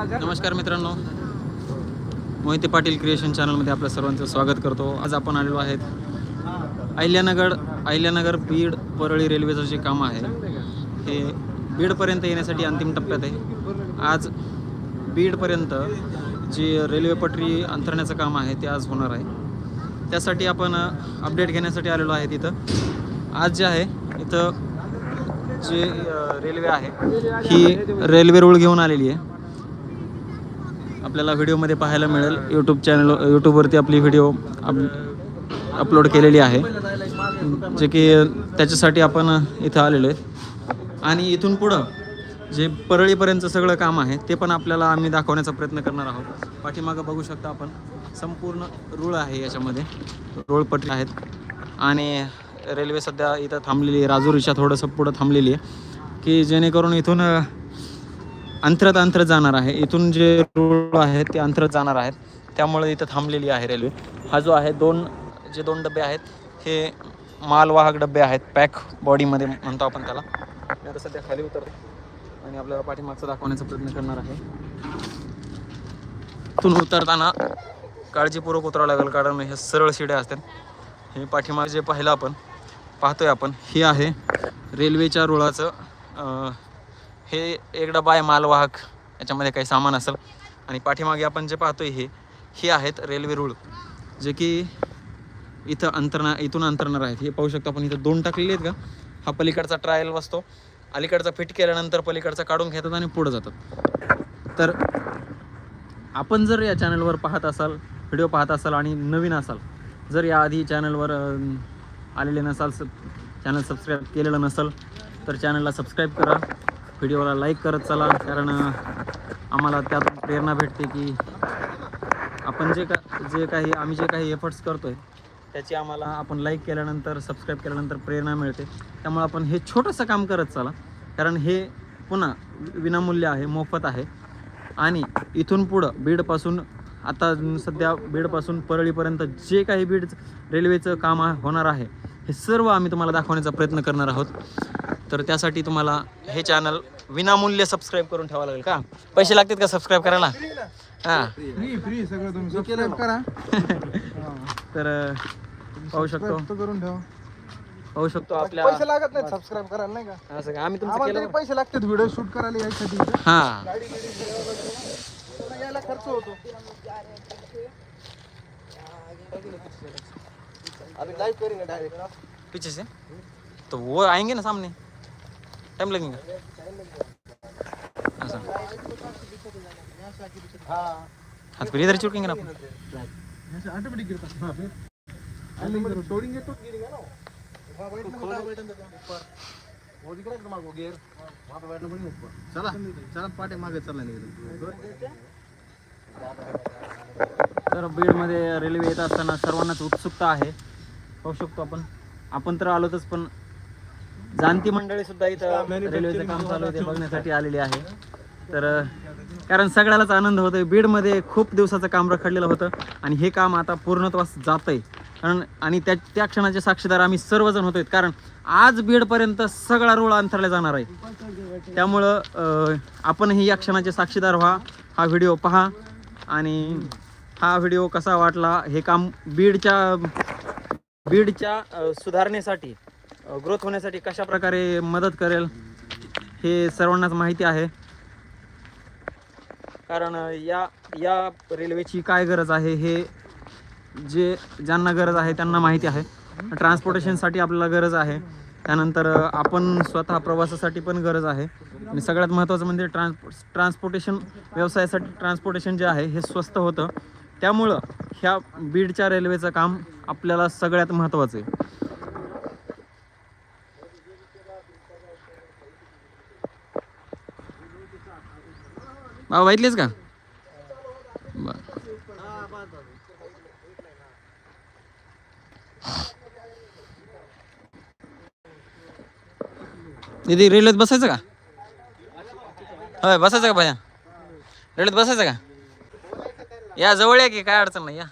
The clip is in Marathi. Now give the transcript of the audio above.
नमस्कार. मित्रांनो. मोहिते पाटील क्रिएशन चॅनलमध्ये आपल्या सर्वांचं स्वागत करतो. आज आपण आलेलो आहेत अहिल्यानगर अहिल्यानगर बीड परळी रेल्वेचं जे काम आहे हे बीडपर्यंत येण्यासाठी अंतिम टप्प्यात आहे. आज बीडपर्यंत जी रेल्वे पटरी अंतरण्याचं काम आहे ते आज होणार आहे. त्यासाठी आपण अपडेट घेण्यासाठी आलेलो आहे तिथं. आज जे आहे इथं जे रेल्वे आहे ही रेल्वे रूळ घेऊन आलेली आहे. आपल्याला व्हिडिओमध्ये पाहायला मिळेल. यूट्यूब चॅनल यूट्यूबवरती आपली व्हिडिओ अप अपलोड केलेली आहे. जे की त्याच्यासाठी आपण इथं आलेलो आहे. आणि इथून पुढं जे परळीपर्यंतचं सगळं काम आहे ते पण आपल्याला आम्ही दाखवण्याचा प्रयत्न करणार आहोत. पाठीमागं बघू शकता आपण. संपूर्ण रूळ आहे याच्यामध्ये. रूळपट्टी आहेत. आणि रेल्वे सध्या इथं थांबलेली आहे. राजुरीच्या थोडंसं पुढं थांबलेली आहे. की जेणेकरून इथून अंतरात अंतर जाणार आहे. इथून जे रूळ आहेत ते अंतरात जाणार आहेत. त्यामुळे इथं थांबलेली आहे रेल्वे हा जो आहे दोन जे दोन डबे आहेत हे मालवाहक डबे आहेत. पॅक बॉडीमध्ये म्हणतो आपण त्याला. मी आता सध्या खाली उतरतो आणि आपल्याला पाठीमागचं दाखवण्याचा प्रयत्न करणार आहे. इथून उतरताना काळजीपूर्वक उतरावं लागेल कारण हे सरळ शिड्या असतात. हे पाठीमागे जे पाहिलं आपण पाहतोय आपण हे आहे रेल्वेच्या रुळाचं हे एक डबा आहे मालवाहक याच्यामध्ये काही सामान असेल. आणि पाठीमागे आपण जे पाहतोय हे हे आहेत रेल्वे रूळ जे की इथं अंतरणा इथून अंतरणार आहेत. हे पाहू शकतो आपण इथं दोन टाकलेले आहेत का? हा पलीकडचा ट्रायल बसतो. अलीकडचा फिट केल्यानंतर पलीकडचा काढून घेतात आणि पुढं जातात. तर आपण जर या चॅनलवर पाहत असाल व्हिडिओ पाहत असाल आणि नवीन असाल जर याआधी चॅनलवर आलेले नसाल सब चॅनल सबस्क्राईब केलेलं नसेल तर चॅनलला सबस्क्राईब करा. व्हिडिओला लाईक करत चला कारण आम्हाला त्यातून प्रेरणा भेटते की आपण जे का जे काही आम्ही जे काही एफर्ट्स करतो आहे त्याची आम्हाला आपण लाईक केल्यानंतर सबस्क्राईब केल्यानंतर प्रेरणा मिळते. त्यामुळे आपण हे छोटंसं काम करत चला कारण हे पुन्हा विनामूल्य आहे मोफत आहे. आणि इथून पुढं बीडपासून आता सध्या बीडपासून परळीपर्यंत जे काही बीड रेल्वेचं काम होणार आहे हे सर्व आम्ही तुम्हाला दाखवण्याचा प्रयत्न करणार आहोत. तर त्यासाठी तुम्हाला हे चॅनल विनामूल्य सबस्क्राईब करून ठेवावं लागेल का? पैसे लागतात का सबस्क्राईब करायला? हां. तर पाहू शकतो. करून ठेवा पाहू शकतो आपल्या पैसे लागत नाही सबस्क्राईब करायला नाही का? असं का आम्ही तुमचं आम्हाला केलं पैसे लागतात व्हिडिओ शूट करायला यायसाठी. इथं. हां. गाडी. त्याला यायला खर्च होतो. अभी लाइव करेंगे डायरेक्ट पीछे से तो वो आएंगे ना सामने? टाइम लगेगा ऐसा हाँ हाँ तो इधर चुकेंगे ना चला तर बीडमध्ये रेल्वे येत असताना सर्वांनाच उत्सुकता आहे. पाहू शकतो आपण. आपण तर आलोतच पण जाणती मंडळी सुद्धा इथं रेल्वेचं काम चालू आहे ते बघण्यासाठी आलेली आहे. तर कारण सगळ्यालाच आनंद होतोय. बीडमध्ये खूप दिवसाचं काम रखडलेलं होतं आणि हे काम आता पूर्णत्वास जात आहे कारण आणि त्या त्या क्षणाचे साक्षीदार आम्ही सर्वजण होतोय. कारण आज बीडपर्यंत सगळा रोळ अंतरला जाणार आहे. त्यामुळं आपणही या क्षणाचे साक्षीदार व्हा. हा व्हिडिओ पहा. आणि हा व्हिडिओ कसा वाटला हे काम बीडच्या बीडच्या सुधारणेसाठी ग्रोथ होण्यासाठी कशा प्रकारे मदत करेल हे सर्वांनाच माहिती आहे. कारण या या रेल्वेची काय गरज आहे हे जे ज्यांना गरज आहे त्यांना माहिती आहे. ट्रान्सपोर्टेशनसाठी आपल्याला गरज आहे. त्यानंतर आपण स्वतः प्रवासासाठी पण गरज आहे. आणि सगळ्यात महत्त्वाचं म्हणजे ट्रान्सपो ट्रान्सपोर्टेशन व्यवसायासाठी ट्रान्सपोर्टेशन जे आहे हे स्वस्त होतं. त्यामुळं ह्या बीडच्या रेल्वेचं काम आपल्याला सगळ्यात महत्त्वाचं आहे. बाबा बघितलेच का? बरं. दीदी रेल्वेत बसायचं का? होय बसायचं का भैया? रेल्वेत बसायचं का? या जवळ या की काय अडचण नाही या.